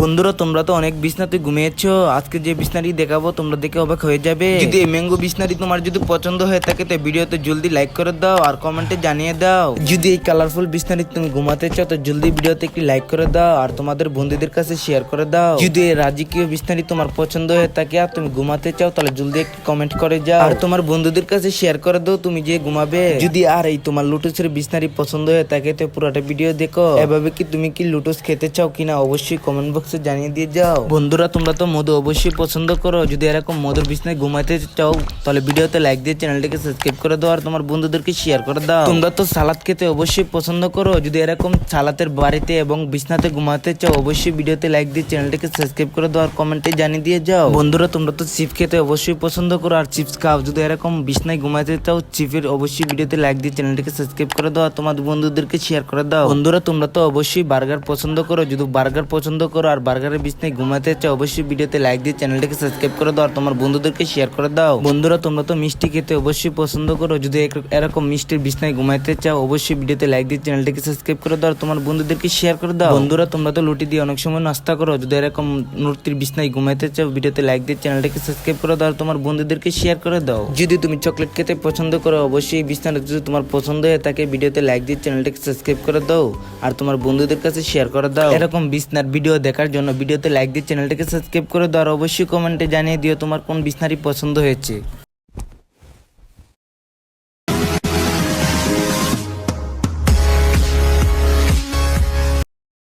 বন্ধুরা তোমরা তো অনেক বিছনাতে ঘুমিয়েছো। আজকে যে বিছনাটি দেখাবো তোমরা দেখে অবাক হয়ে যাবে। যদি এই ম্যাঙ্গো বিছনাটি তোমার যদি পছন্দ হয়ে থাকে তো ভিডিওতে জলদি লাইক করে দাও আর কমেন্টে জানিয়ে দাও। যদি এই কালারফুল বিছনাটি তুমি ঘুমাতে চাও তো জলদি ভিডিওতে একটি লাইক করে দাও আর তোমাদের বন্ধুদের কাছে শেয়ার করে দাও। যদি এই রাজকীয় বিছনাটি তোমার পছন্দ হয়ে থাকে আর তুমি ঘুমাতে চাও তাহলে জলদি একটি কমেন্ট করে যাও। আর তোমার বন্ধুদের কাছে শেয়ার করে দাও তুমি যে ঘুমাবে। যদি আর এই তোমার লুটুসের বিছনাটি পছন্দ হয়ে থাকে তো পুরোটা ভিডিও দেখো। এভাবে কি তুমি কি লুটুস খেতে চাও কিনা অবশ্যই কমেন্ট বক্সে জানিয়ে দিয়ে যাও। বন্ধুরা, তোমরা তো মধু অবশ্যই পছন্দ করো। যদি এরকম মধুর বিছনায় ঘুমাইতে চাও, তাহলে ভিডিওতে লাইক দিয়ে চ্যানেলটিকে সাবস্ক্রাইব করে দাও আর তোমার বন্ধুদেরকে শেয়ার করে দাও। তোমরা তো সালাদ খেতে অবশ্যই পছন্দ করো। যদি এরকম সালাতের বাড়িতে এবং বিছনাতে ঘুমাতে চাও, অবশ্যই ভিডিওতে লাইক দিয়ে চ্যানেলটিকে সাবস্ক্রাইব করে দাও আর কমেন্টে জানিয়ে দিয়ে যাও। বন্ধুরা, তোমরা তো চিপস খেতে অবশ্যই পছন্দ করো আর চিপস খাও। যদি এরকম বিছনায় ঘুমাতে চাও চিপের অবশ্যই ভিডিওতে লাইক দিয়ে চ্যানেলটিকে সাবস্ক্রাইব করে দাও আর তোমার বন্ধুদেরকে শেয়ার করে দাও। বন্ধুরা, তোমরা তো অবশ্যই বার্গার পছন্দ করো। যদি বার্গার পছন্দ করো আর বার্গারের বিছনায় ঘুমাতে চাও, অবশ্যই ভিডিওতে লাইক দিয়ে চ্যানেলটিকে সাবস্ক্রাইব করে দাও আর তোমার বন্ধুদেরকে শেয়ার করে দাও। বন্ধুরা, তোমরা তো মিষ্টি খেতে অবশ্যই পছন্দ করো। যদি এরকম মিষ্টির বিছনায় ঘুমাতে চাও, অবশ্যই ভিডিওতে লাইক দিয়ে চ্যানেলটিকে সাবস্ক্রাইব করে দাও আর তোমার বন্ধুদেরকে শেয়ার করে দাও। বন্ধুরা, তোমরা তো লুটি দিয়ে অনেক সময় নাস্তা করো। যদি এরকম মূর্তির বিছনায় ঘুমাইতে চাও, ভিডিওতে লাইক দিয়ে চ্যানেলটিকে সাবস্ক্রাইব করে দাও আর তোমার বন্ধুদেরকে শেয়ার করে দাও। যদি তুমি চকলেট খেতে পছন্দ করো, অবশ্যই বিছনাটা যদি তোমার পছন্দ হয়ে থাকে ভিডিওতে লাইক দিয়ে চ্যানেলটিকে সাবস্ক্রাইব করে দাও আর তোমার বন্ধুদের কাছে শেয়ার করে দাও। এরকম বিছনার ভিডিও দেখার জন্য ভিডিওতে লাইক দিয়ে চ্যানেলটিকে সাবস্ক্রাইব করে দাও আর অবশ্যই কমেন্টে জানিয়ে দিও তোমার কোন বিছনারি পছন্দ হয়েছে।